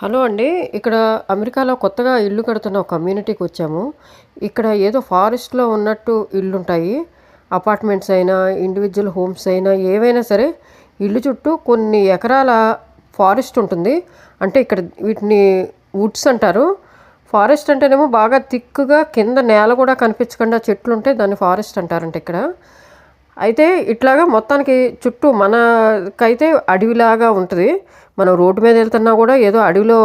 Hello అండి. ఇక్కడ అమెరికాలో కొత్తగా ఇల్లు కడుతున్న ఒక కమ్యూనిటీకి వచ్చాము. ఇక్కడ ఏదో ఫారెస్ట్లో ఉన్నట్టు ఇల్లుంటాయి. అపార్ట్మెంట్స్ అయినా ఇండివిజువల్ హోమ్స్ అయినా ఏవైనా సరే ఇల్లు చుట్టూ కొన్ని ఎకరాల ఫారెస్ట్ ఉంటుంది. అంటే ఇక్కడ వీటిని వుడ్స్ అంటారు. ఫారెస్ట్ అంటేనేమో బాగా థిక్గా కింద నేల కూడా కనిపించకుండా చెట్లు ఉంటే దాన్ని ఫారెస్ట్ అంటారంట ఇక్కడ. అయితే ఇట్లాగా మొత్తానికి చుట్టూ మనకైతే అడవిలాగా ఉంటుంది. మనం రోడ్డు మీద వెళ్తున్నా కూడా ఏదో అడవిలో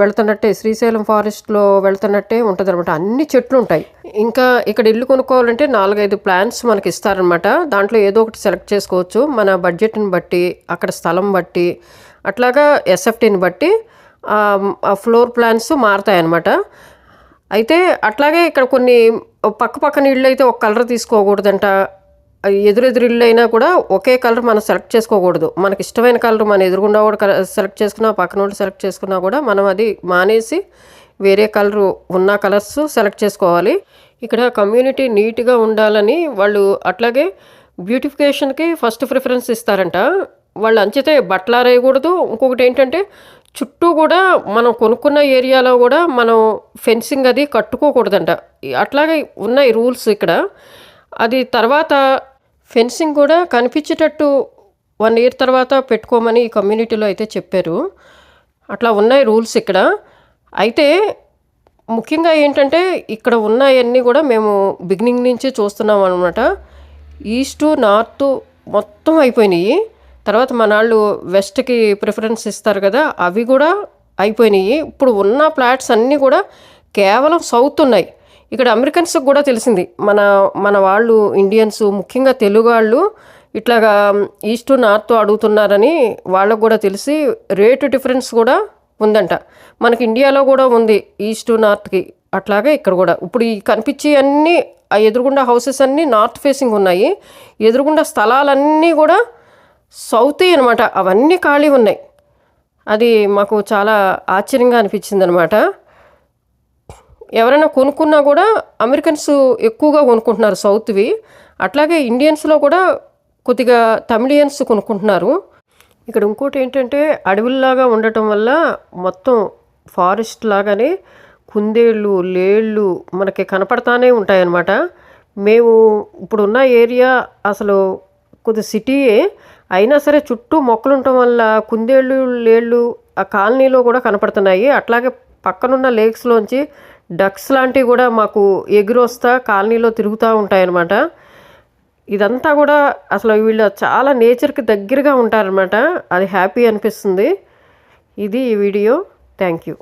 వెళ్తున్నట్టే శ్రీశైలం ఫారెస్ట్లో వెళ్తున్నట్టే ఉంటుంది అనమాట అన్ని చెట్లు ఉంటాయి. ఇంకా ఇక్కడ ఇల్లు కొనుక్కోవాలంటే నాలుగైదు ప్లాన్స్ మనకి ఇస్తారనమాట దాంట్లో ఏదో ఒకటి సెలెక్ట్ చేసుకోవచ్చు. మన బడ్జెట్ని బట్టి అక్కడ స్థలం బట్టి అట్లాగా ఎస్ఎఫ్టీని బట్టి ఆ ఫ్లోర్ ప్లాన్స్ మారుతాయి అన్నమాట అయితే అట్లాగే ఇక్కడ కొన్ని పక్క పక్కన ఇళ్ళు అయితే ఒక కలర్ తీసుకోకూడదంట. ఎదురెదురు అయినా కూడా ఒకే కలర్ మనం సెలెక్ట్ చేసుకోకూడదు. మనకి ఇష్టమైన కలర్ మన ఎదురుగుండా కూడా సెలెక్ట్ చేసుకున్నా పక్కన వాళ్ళు సెలెక్ట్ చేసుకున్నా కూడా మనం అది మానేసి వేరే కలర్ ఉన్న కలర్స్ సెలెక్ట్ చేసుకోవాలి. ఇక్కడ కమ్యూనిటీ నీట్గా ఉండాలని వాళ్ళు అట్లాగే బ్యూటిఫికేషన్కి ఫస్ట్ ప్రిఫరెన్స్ ఇస్తారంట. వాళ్ళు అంచితే బట్టలు ఆరేయకూడదు ఇంకొకటి ఏంటంటే చుట్టూ కూడా మనం కొనుక్కున్న ఏరియాలో కూడా మనం ఫెన్సింగ్ అది కట్టుకోకూడదంట. అట్లాగే ఉన్నాయి రూల్స్ ఇక్కడ. అది తర్వాత ఫెన్సింగ్ కూడా కనిపించేటట్టు వన్ ఇయర్ తర్వాత పెట్టుకోమని ఈ కమ్యూనిటీలో అయితే చెప్పారు. అట్లా ఉన్నాయి రూల్స్ ఇక్కడ. అయితే ముఖ్యంగా ఏంటంటే ఇక్కడ ఉన్నాయన్నీ కూడా మేము బిగినింగ్ నుంచి చూస్తున్నాం అనమాట ఈస్టు నార్త్ మొత్తం అయిపోయినాయి. తర్వాత మన వాళ్ళు వెస్ట్కి ప్రిఫరెన్స్ ఇస్తారు కదా అవి కూడా అయిపోయినాయి. ఇప్పుడు ఉన్న ఫ్లాట్స్ అన్నీ కూడా కేవలం సౌత్ ఉన్నాయి. ఇక్కడ అమెరికన్స్కి కూడా తెలిసింది. మన మన వాళ్ళు ఇండియన్స్ ముఖ్యంగా తెలుగు వాళ్ళు ఇట్లాగా ఈస్ట్ నార్త్ అడుగుతున్నారని వాళ్ళకు కూడా తెలిసి రేటు డిఫరెన్స్ కూడా ఉందంట. మనకి ఇండియాలో కూడా ఉంది ఈస్ట్ నార్త్కి అట్లాగే ఇక్కడ కూడా. ఇప్పుడు ఈ కనిపించే అన్నీ ఆ ఎదురుగుండా హౌసెస్ అన్నీ నార్త్ ఫేసింగ్ ఉన్నాయి. ఎదురుగుండా స్థలాలన్నీ కూడా సౌత్ అనమాట అవన్నీ ఖాళీ ఉన్నాయి. అది మాకు చాలా ఆశ్చర్యంగా అనిపించింది అనమాట ఎవరైనా కొనుక్కున్నా కూడా అమెరికన్స్ ఎక్కువగా కొనుక్కుంటున్నారు సౌత్వి. అట్లాగే ఇండియన్స్లో కూడా కొద్దిగా తమిళియన్స్ కొనుక్కుంటున్నారు. ఇక్కడ ఇంకోటి ఏంటంటే అడవుల్లాగా ఉండటం వల్ల మొత్తం ఫారెస్ట్ లాగానే కుందేళ్ళు లేళ్ళు మనకి కనపడతానే ఉంటాయన్నమాట. మేము ఇప్పుడున్న ఏరియా అసలు కొద్ది సిటీయే. అయినా సరే చుట్టూ మొక్కలు ఉండటం వల్ల కుందేళ్ళు లేళ్ళు ఆ కాలనీలో కూడా కనపడుతున్నాయి. అట్లాగే పక్కనున్న లేక్స్లోంచి డక్స్ లాంటివి కూడా మాకు ఎగురొస్తా కాలనీలో తిరుగుతూ ఉంటాయన్నమాట. ఇదంతా కూడా అసలు వీళ్ళు చాలా నేచర్కి దగ్గరగా ఉంటారనమాట అది హ్యాపీ అనిపిస్తుంది. ఇది ఈ వీడియో. Thank you